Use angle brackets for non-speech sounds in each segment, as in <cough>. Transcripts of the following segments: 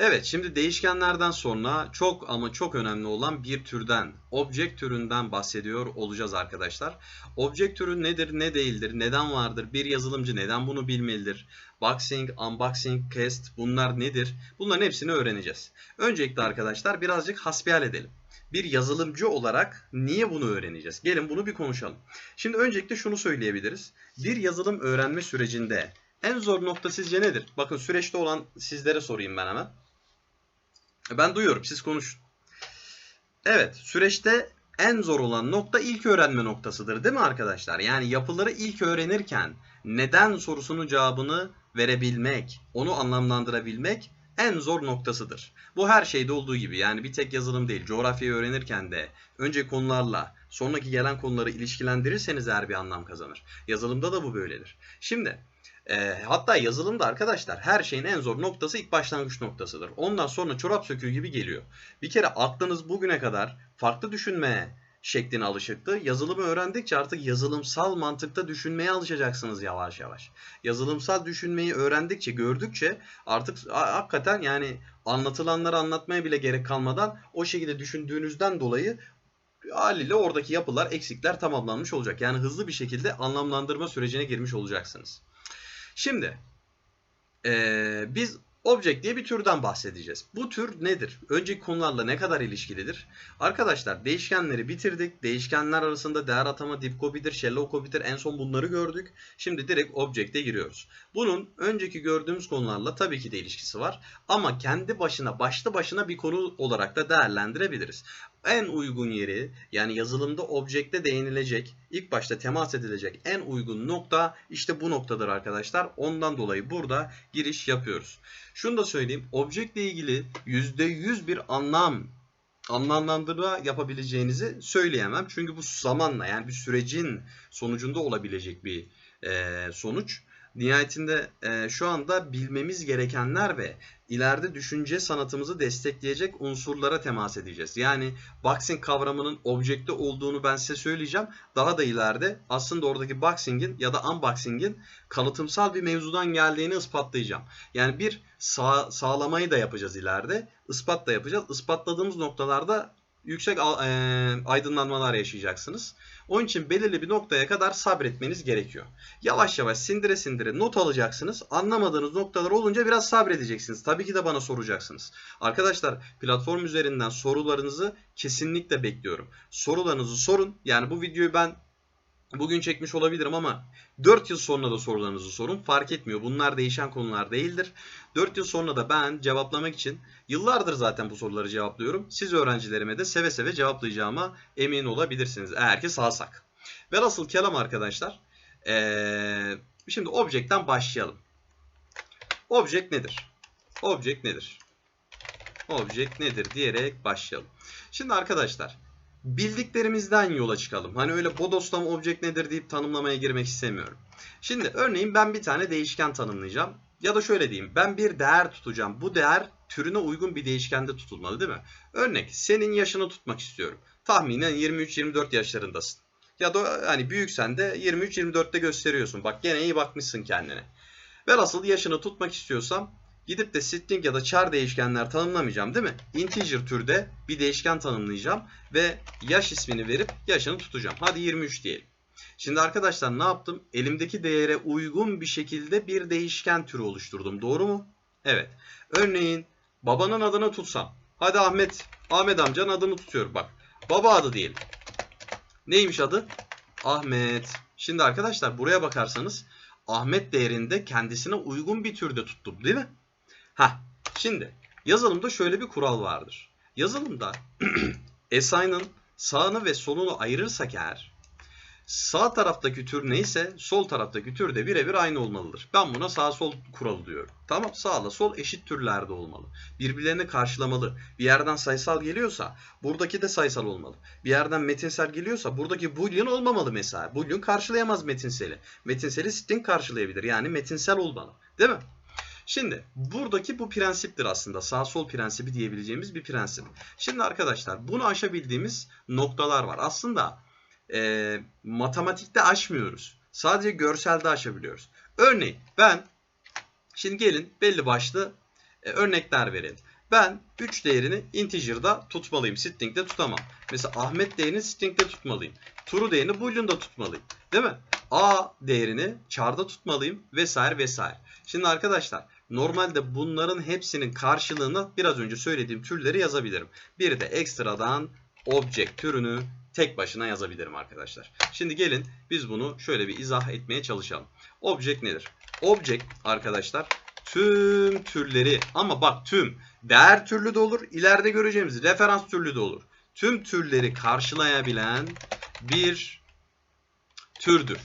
Evet, şimdi değişkenlerden sonra çok ama çok önemli olan bir türden, object türünden bahsediyor olacağız arkadaşlar. Object türü nedir, ne değildir, neden vardır, bir yazılımcı neden bunu bilmelidir, boxing, unboxing, cast bunlar nedir? Bunların hepsini öğreneceğiz. Öncelikle arkadaşlar birazcık hasbihal edelim. Bir yazılımcı olarak niye bunu öğreneceğiz? Gelin bunu bir konuşalım. Şimdi öncelikle şunu söyleyebiliriz. Bir yazılım öğrenme sürecinde en zor nokta sizce nedir? Bakın süreçte olan sizlere sorayım ben hemen. Ben duyuyorum siz konuşun. Evet süreçte en zor olan nokta ilk öğrenme noktasıdır değil mi arkadaşlar? Yani yapıları ilk öğrenirken neden sorusunun cevabını verebilmek, onu anlamlandırabilmek en zor noktasıdır. Bu her şeyde olduğu gibi yani bir tek yazılım değil. Coğrafyayı öğrenirken de önce konularla sonraki gelen konuları ilişkilendirirseniz eğer bir anlam kazanır. Yazılımda da bu böyledir. Şimdi e, hatta yazılımda arkadaşlar her şeyin en zor noktası ilk başlangıç noktasıdır. Ondan sonra çorap söküğü gibi geliyor. Bir kere aklınız bugüne kadar farklı düşünmeye şekline alışıktı. Yazılımı öğrendikçe artık yazılımsal mantıkta düşünmeye alışacaksınız yavaş yavaş. Yazılımsal düşünmeyi öğrendikçe, gördükçe artık hakikaten yani anlatılanları anlatmaya bile gerek kalmadan o şekilde düşündüğünüzden dolayı haliyle oradaki yapılar, eksikler tamamlanmış olacak. Yani hızlı bir şekilde anlamlandırma sürecine girmiş olacaksınız. Şimdi ee, biz Object diye bir türden bahsedeceğiz. Bu tür nedir? Önceki konularla ne kadar ilişkilidir? Arkadaşlar değişkenleri bitirdik. Değişkenler arasında değer atama, dip copy'dir, shallow copy'dir. En son bunları gördük. Şimdi direkt Object'e giriyoruz. Bunun önceki gördüğümüz konularla tabii ki de ilişkisi var. Ama kendi başına, başlı başına bir konu olarak da değerlendirebiliriz en uygun yeri yani yazılımda objekte değinilecek, ilk başta temas edilecek en uygun nokta işte bu noktadır arkadaşlar. Ondan dolayı burada giriş yapıyoruz. Şunu da söyleyeyim. Objektle ilgili %100 bir anlam anlamlandırma yapabileceğinizi söyleyemem. Çünkü bu zamanla yani bir sürecin sonucunda olabilecek bir e, sonuç. Nihayetinde e, şu anda bilmemiz gerekenler ve ileride düşünce sanatımızı destekleyecek unsurlara temas edeceğiz. Yani boxing kavramının objekte olduğunu ben size söyleyeceğim. Daha da ileride aslında oradaki boxing'in ya da unboxing'in kalıtımsal bir mevzudan geldiğini ispatlayacağım. Yani bir sağ, sağlamayı da yapacağız ileride. ispat da yapacağız. Ispatladığımız noktalarda yüksek e, aydınlanmalar yaşayacaksınız. Onun için belirli bir noktaya kadar sabretmeniz gerekiyor. Yavaş yavaş sindire sindire not alacaksınız. Anlamadığınız noktalar olunca biraz sabredeceksiniz. Tabii ki de bana soracaksınız. Arkadaşlar platform üzerinden sorularınızı kesinlikle bekliyorum. Sorularınızı sorun. Yani bu videoyu ben bugün çekmiş olabilirim ama 4 yıl sonra da sorularınızı sorun. Fark etmiyor. Bunlar değişen konular değildir. 4 yıl sonra da ben cevaplamak için yıllardır zaten bu soruları cevaplıyorum. Siz öğrencilerime de seve seve cevaplayacağıma emin olabilirsiniz. Eğer ki sağsak. Velhasıl kelam arkadaşlar. Ee, şimdi objektten başlayalım. Object nedir? Object nedir? Object nedir diyerek başlayalım. Şimdi arkadaşlar bildiklerimizden yola çıkalım. Hani öyle bodoslama object nedir deyip tanımlamaya girmek istemiyorum. Şimdi örneğin ben bir tane değişken tanımlayacağım. Ya da şöyle diyeyim ben bir değer tutacağım. Bu değer türüne uygun bir değişkende tutulmalı değil mi? Örnek senin yaşını tutmak istiyorum. Tahminen 23-24 yaşlarındasın. Ya da hani büyüksen de 23-24'te gösteriyorsun. Bak gene iyi bakmışsın kendine. Velhasıl yaşını tutmak istiyorsam Gidip de string ya da char değişkenler tanımlamayacağım değil mi? Integer türde bir değişken tanımlayacağım ve yaş ismini verip yaşını tutacağım. Hadi 23 diyelim. Şimdi arkadaşlar ne yaptım? Elimdeki değere uygun bir şekilde bir değişken türü oluşturdum. Doğru mu? Evet. Örneğin babanın adını tutsam. Hadi Ahmet, Ahmet amcanın adını tutuyorum bak. Baba adı diyelim. Neymiş adı? Ahmet. Şimdi arkadaşlar buraya bakarsanız Ahmet değerinde kendisine uygun bir türde tuttum değil mi? Ha, şimdi yazılımda şöyle bir kural vardır. Yazılımda <clears throat> assign'ın sağını ve solunu ayırırsak eğer sağ taraftaki tür neyse sol taraftaki tür de birebir aynı olmalıdır. Ben buna sağ sol kuralı diyorum. Tamam sağla sol eşit türlerde olmalı. Birbirlerini karşılamalı. Bir yerden sayısal geliyorsa buradaki de sayısal olmalı. Bir yerden metinsel geliyorsa buradaki boolean olmamalı mesela. Boolean karşılayamaz metinseli. Metinseli string karşılayabilir. Yani metinsel olmalı. Değil mi? Şimdi buradaki bu prensiptir aslında. Sağ sol prensibi diyebileceğimiz bir prensip. Şimdi arkadaşlar bunu aşabildiğimiz noktalar var. Aslında e, matematikte aşmıyoruz. Sadece görselde aşabiliyoruz. Örneğin ben şimdi gelin belli başlı E, örnekler verelim. Ben 3 değerini integer'da tutmalıyım. String'de tutamam. Mesela Ahmet değerini string'de tutmalıyım. True değerini boolean'da tutmalıyım. Değil mi? A değerini char'da tutmalıyım vesaire vesaire. Şimdi arkadaşlar normalde bunların hepsinin karşılığını biraz önce söylediğim türleri yazabilirim. Bir de ekstradan object türünü tek başına yazabilirim arkadaşlar. Şimdi gelin biz bunu şöyle bir izah etmeye çalışalım. Object nedir? Object arkadaşlar tüm türleri ama bak tüm değer türlü de olur ileride göreceğimiz referans türlü de olur. Tüm türleri karşılayabilen bir türdür.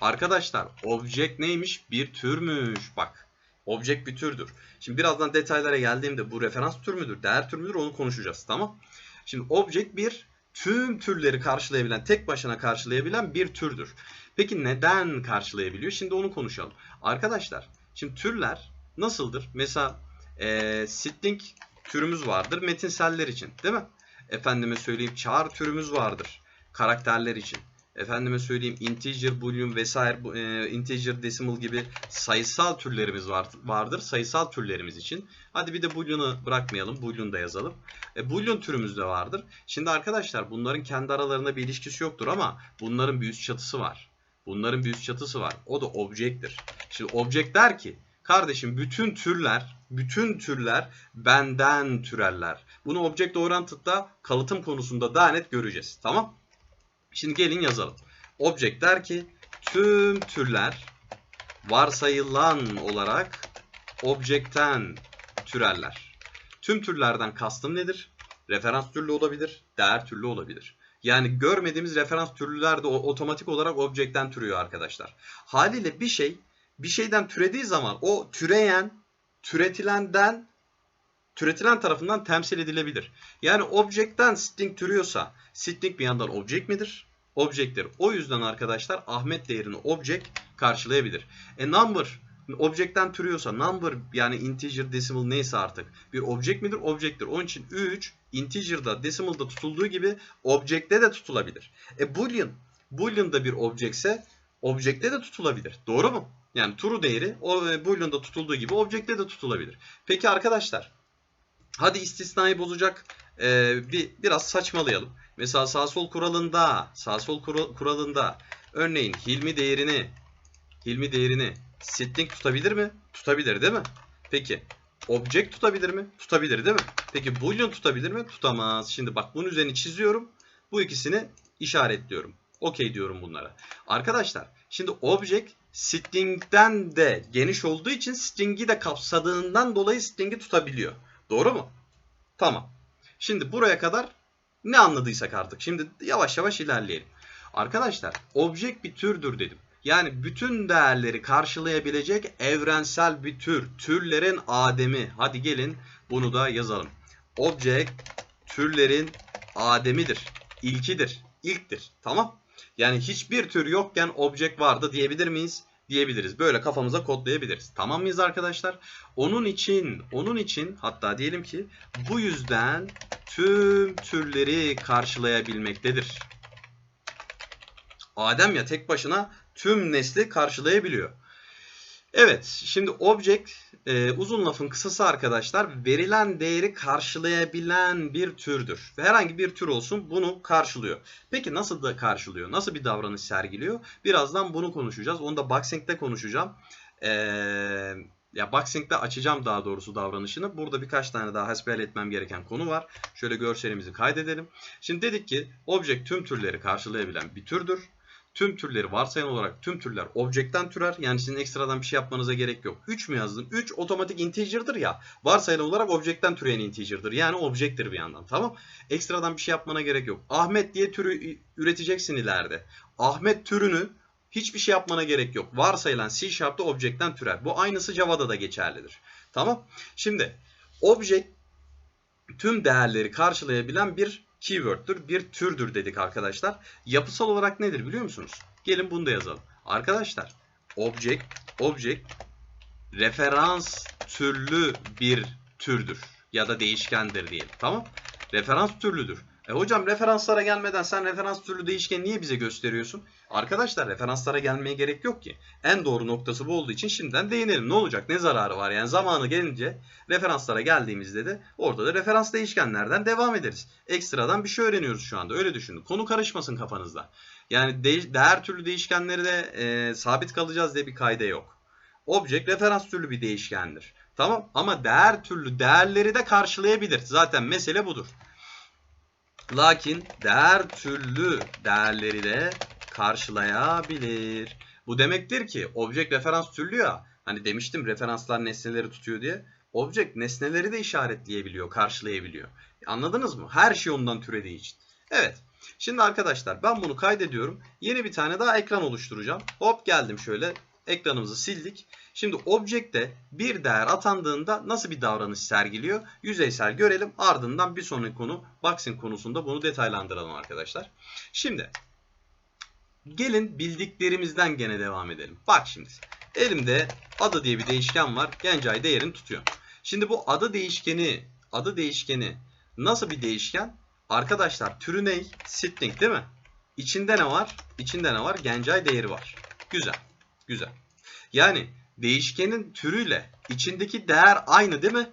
Arkadaşlar object neymiş? Bir türmüş. Bak object bir türdür. Şimdi birazdan detaylara geldiğimde bu referans tür müdür, değer tür müdür onu konuşacağız tamam. Şimdi object bir tüm türleri karşılayabilen, tek başına karşılayabilen bir türdür. Peki neden karşılayabiliyor? Şimdi onu konuşalım. Arkadaşlar şimdi türler nasıldır? Mesela e, string türümüz vardır metinseller için değil mi? Efendime söyleyeyim char türümüz vardır karakterler için. Efendime söyleyeyim integer, boolean vesaire e, integer, decimal gibi sayısal türlerimiz var, vardır. Sayısal türlerimiz için. Hadi bir de boolean'ı bırakmayalım. Boolean da yazalım. E, boolean türümüz de vardır. Şimdi arkadaşlar bunların kendi aralarında bir ilişkisi yoktur ama bunların bir üst çatısı var. Bunların bir üst çatısı var. O da object'tir. Şimdi object der ki kardeşim bütün türler, bütün türler benden türerler. Bunu object oriented'da kalıtım konusunda daha net göreceğiz. Tamam? Şimdi gelin yazalım. Object der ki tüm türler varsayılan olarak object'ten türerler. Tüm türlerden kastım nedir? Referans türlü olabilir, değer türlü olabilir. Yani görmediğimiz referans türlüler de otomatik olarak object'ten türüyor arkadaşlar. Haliyle bir şey bir şeyden türediği zaman o türeyen, türetilenden türetilen tarafından temsil edilebilir. Yani object'ten string türüyorsa string bir yandan object midir? Object'tir. O yüzden arkadaşlar Ahmet değerini object karşılayabilir. E number object'ten türüyorsa number yani integer, decimal neyse artık bir object midir? Object'tir. Onun için 3 integer'da, decimal'da tutulduğu gibi object'te de tutulabilir. E boolean, boolean da bir object'se object'te de tutulabilir. Doğru mu? Yani true değeri o e, boolean'da tutulduğu gibi object'te de tutulabilir. Peki arkadaşlar hadi istisnayı bozacak e, bir biraz saçmalayalım. Mesela sağ sol kuralında, sağ sol kuralında örneğin Hilmi değerini Hilmi değerini string tutabilir mi? Tutabilir değil mi? Peki object tutabilir mi? Tutabilir değil mi? Peki boolean tutabilir mi? Tutamaz. Şimdi bak bunun üzerine çiziyorum. Bu ikisini işaretliyorum. Okey diyorum bunlara. Arkadaşlar şimdi object string'den de geniş olduğu için string'i de kapsadığından dolayı string'i tutabiliyor. Doğru mu? Tamam. Şimdi buraya kadar ne anladıysak artık. Şimdi yavaş yavaş ilerleyelim. Arkadaşlar object bir türdür dedim. Yani bütün değerleri karşılayabilecek evrensel bir tür. Türlerin ademi. Hadi gelin bunu da yazalım. Object türlerin ademidir. İlkidir. İlktir. Tamam. Yani hiçbir tür yokken object vardı diyebilir miyiz? Diyebiliriz. Böyle kafamıza kodlayabiliriz. Tamam mıyız arkadaşlar? Onun için, onun için hatta diyelim ki bu yüzden tüm türleri karşılayabilmektedir. Adem ya tek başına tüm nesli karşılayabiliyor. Evet, şimdi object e, uzun lafın kısası arkadaşlar verilen değeri karşılayabilen bir türdür. Herhangi bir tür olsun bunu karşılıyor. Peki nasıl da karşılıyor? Nasıl bir davranış sergiliyor? Birazdan bunu konuşacağız. Onu da Boxing'de konuşacağım. Eee ya Boxing'de açacağım daha doğrusu davranışını. Burada birkaç tane daha hasbihal etmem gereken konu var. Şöyle görselimizi kaydedelim. Şimdi dedik ki object tüm türleri karşılayabilen bir türdür. Tüm türleri varsayan olarak tüm türler object'ten türer. Yani sizin ekstradan bir şey yapmanıza gerek yok. 3 mü yazdın? 3 otomatik integer'dır ya. Varsayılan olarak object'ten türeyen integer'dır. Yani object'tir bir yandan. Tamam? Ekstradan bir şey yapmana gerek yok. Ahmet diye türü üreteceksin ileride. Ahmet türünü hiçbir şey yapmana gerek yok. Varsayılan C Sharp'ta object'ten türer. Bu aynısı Java'da da geçerlidir. Tamam? Şimdi object tüm değerleri karşılayabilen bir keyword'tür, bir türdür dedik arkadaşlar. Yapısal olarak nedir biliyor musunuz? Gelin bunu da yazalım. Arkadaşlar object, object referans türlü bir türdür ya da değişkendir diyelim. Tamam? Referans türlüdür. E hocam referanslara gelmeden sen referans türlü değişkeni niye bize gösteriyorsun? Arkadaşlar referanslara gelmeye gerek yok ki. En doğru noktası bu olduğu için şimdiden değinelim. Ne olacak? Ne zararı var? Yani zamanı gelince referanslara geldiğimizde de orada da referans değişkenlerden devam ederiz. Ekstradan bir şey öğreniyoruz şu anda. Öyle düşünün. Konu karışmasın kafanızda. Yani de değer türlü değişkenleri de e, sabit kalacağız diye bir kayda yok. Object referans türlü bir değişkendir. Tamam ama değer türlü değerleri de karşılayabilir. Zaten mesele budur. Lakin değer türlü değerleri de karşılayabilir. Bu demektir ki object referans türlü ya. Hani demiştim referanslar nesneleri tutuyor diye. Object nesneleri de işaretleyebiliyor, karşılayabiliyor. Anladınız mı? Her şey ondan türediği için. Evet. Şimdi arkadaşlar ben bunu kaydediyorum. Yeni bir tane daha ekran oluşturacağım. Hop geldim şöyle. Ekranımızı sildik. Şimdi object'te bir değer atandığında nasıl bir davranış sergiliyor? Yüzeysel görelim. Ardından bir sonraki konu boxing konusunda bunu detaylandıralım arkadaşlar. Şimdi gelin bildiklerimizden gene devam edelim. Bak şimdi elimde adı diye bir değişken var. Gencay değerini tutuyor. Şimdi bu adı değişkeni adı değişkeni nasıl bir değişken? Arkadaşlar türü ne? String değil mi? İçinde ne var? İçinde ne var? Gencay değeri var. Güzel. Güzel. Yani değişkenin türüyle içindeki değer aynı değil mi?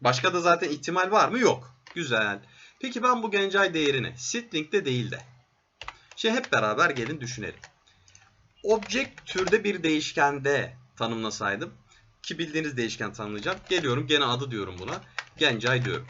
Başka da zaten ihtimal var mı? Yok. Güzel. Peki ben bu Gencay değerini string'de değil de Şimdi hep beraber gelin düşünelim. Object türde bir değişkende tanımlasaydım ki bildiğiniz değişken tanımlayacağım. Geliyorum gene adı diyorum buna. Gencay diyorum.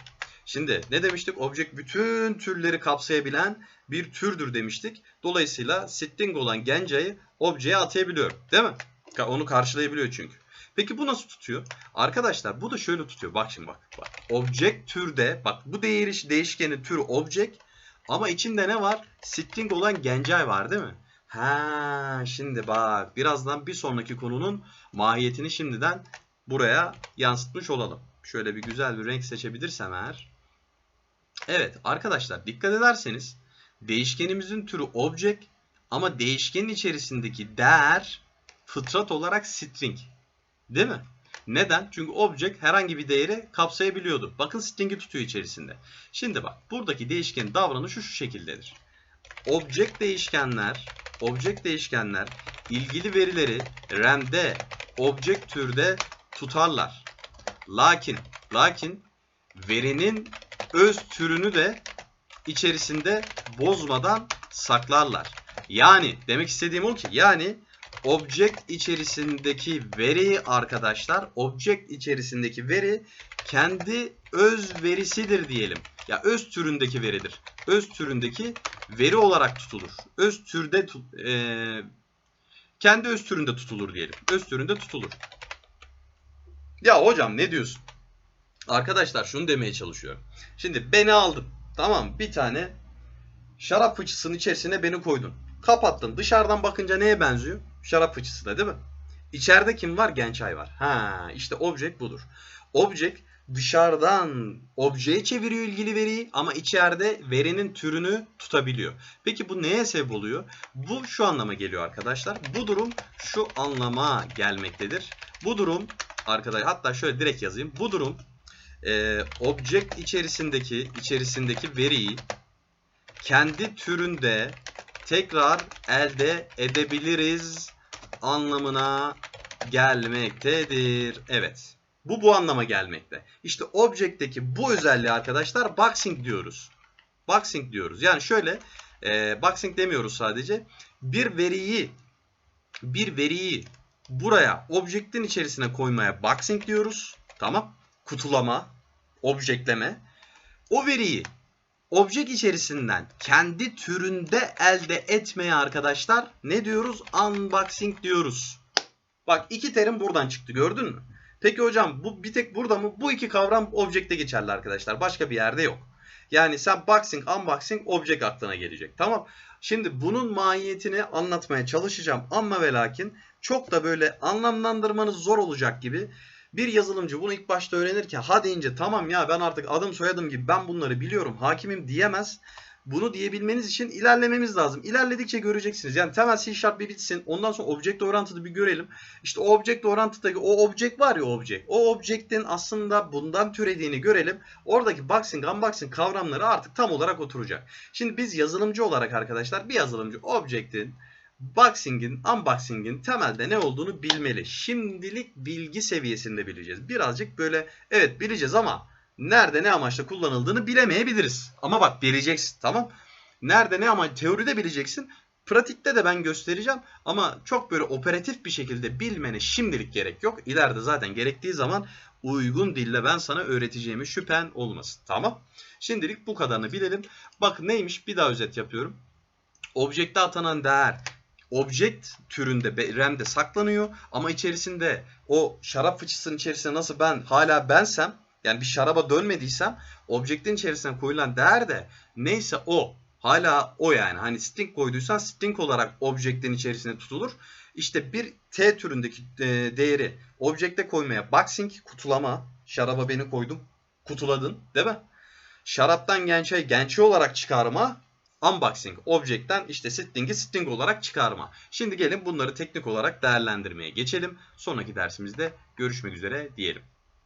Şimdi ne demiştik? Object bütün türleri kapsayabilen bir türdür demiştik. Dolayısıyla string olan Gencay'ı objeye atayabiliyorum. Değil mi? Onu karşılayabiliyor çünkü. Peki bu nasıl tutuyor? Arkadaşlar bu da şöyle tutuyor. Bak şimdi bak. bak. Object türde bak bu değeri, değişkenin türü object ama içinde ne var? String olan Gencay var değil mi? Ha, şimdi bak birazdan bir sonraki konunun mahiyetini şimdiden buraya yansıtmış olalım. Şöyle bir güzel bir renk seçebilirsem eğer. Evet arkadaşlar dikkat ederseniz değişkenimizin türü object ama değişkenin içerisindeki değer fıtrat olarak string. Değil mi? Neden? Çünkü object herhangi bir değeri kapsayabiliyordu. Bakın string'i tutuyor içerisinde. Şimdi bak buradaki değişkenin davranışı şu şekildedir. Object değişkenler, object değişkenler ilgili verileri RAM'de object türde tutarlar. Lakin lakin verinin öz türünü de içerisinde bozmadan saklarlar. Yani demek istediğim o ki yani object içerisindeki veri arkadaşlar object içerisindeki veri kendi öz verisidir diyelim. Ya öz türündeki veridir. Öz türündeki veri olarak tutulur. Öz türde e, kendi öz türünde tutulur diyelim. Öz türünde tutulur. Ya hocam ne diyorsun? Arkadaşlar şunu demeye çalışıyorum. Şimdi beni aldın. Tamam bir tane şarap fıçısının içerisine beni koydun. Kapattın. Dışarıdan bakınca neye benziyor? Şarap fıçısı da değil mi? İçeride kim var? Gençay var. Ha, işte object budur. Object dışarıdan objeye çeviriyor ilgili veriyi ama içeride verinin türünü tutabiliyor. Peki bu neye sebep oluyor? Bu şu anlama geliyor arkadaşlar. Bu durum şu anlama gelmektedir. Bu durum arkadaşlar hatta şöyle direkt yazayım. Bu durum e, object içerisindeki içerisindeki veriyi kendi türünde tekrar elde edebiliriz anlamına gelmektedir. Evet. Bu bu anlama gelmekte. İşte object'teki bu özelliği arkadaşlar boxing diyoruz. Boxing diyoruz. Yani şöyle e, boxing demiyoruz sadece. Bir veriyi bir veriyi buraya object'in içerisine koymaya boxing diyoruz. Tamam. Kutulama, objectleme. O veriyi object içerisinden kendi türünde elde etmeye arkadaşlar ne diyoruz? Unboxing diyoruz. Bak iki terim buradan çıktı gördün mü? Peki hocam bu bir tek burada mı? Bu iki kavram object'te geçerli arkadaşlar. Başka bir yerde yok. Yani sen boxing, unboxing, object aklına gelecek. Tamam. Şimdi bunun mahiyetini anlatmaya çalışacağım. Ama ve lakin çok da böyle anlamlandırmanız zor olacak gibi bir yazılımcı bunu ilk başta öğrenirken ha deyince tamam ya ben artık adım soyadım gibi ben bunları biliyorum hakimim diyemez. bunu diyebilmeniz için ilerlememiz lazım. İlerledikçe göreceksiniz. Yani temel C Sharp bir bitsin. Ondan sonra object oriented'ı bir görelim. İşte o object oriented'daki o object var ya object. O object'in aslında bundan türediğini görelim. Oradaki boxing, unboxing kavramları artık tam olarak oturacak. Şimdi biz yazılımcı olarak arkadaşlar bir yazılımcı object'in Boxing'in, unboxing'in temelde ne olduğunu bilmeli. Şimdilik bilgi seviyesinde bileceğiz. Birazcık böyle evet bileceğiz ama nerede ne amaçla kullanıldığını bilemeyebiliriz. Ama bak bileceksin tamam. Nerede ne ama teoride bileceksin. Pratikte de ben göstereceğim ama çok böyle operatif bir şekilde bilmene şimdilik gerek yok. İleride zaten gerektiği zaman uygun dille ben sana öğreteceğimi şüphen olmasın. Tamam. Şimdilik bu kadarını bilelim. Bak neymiş bir daha özet yapıyorum. Objekte atanan değer object türünde RAM'de saklanıyor ama içerisinde o şarap fıçısının içerisinde nasıl ben hala bensem yani bir şaraba dönmediysem object'in içerisine koyulan değer de neyse o hala o yani hani string koyduysan string olarak object'in içerisine tutulur. İşte bir T türündeki e, değeri object'e koymaya boxing kutulama şaraba beni koydum kutuladın değil mi? Şaraptan gençe gençe olarak çıkarma unboxing object'ten işte string'i string olarak çıkarma. Şimdi gelin bunları teknik olarak değerlendirmeye geçelim. Sonraki dersimizde görüşmek üzere diyelim.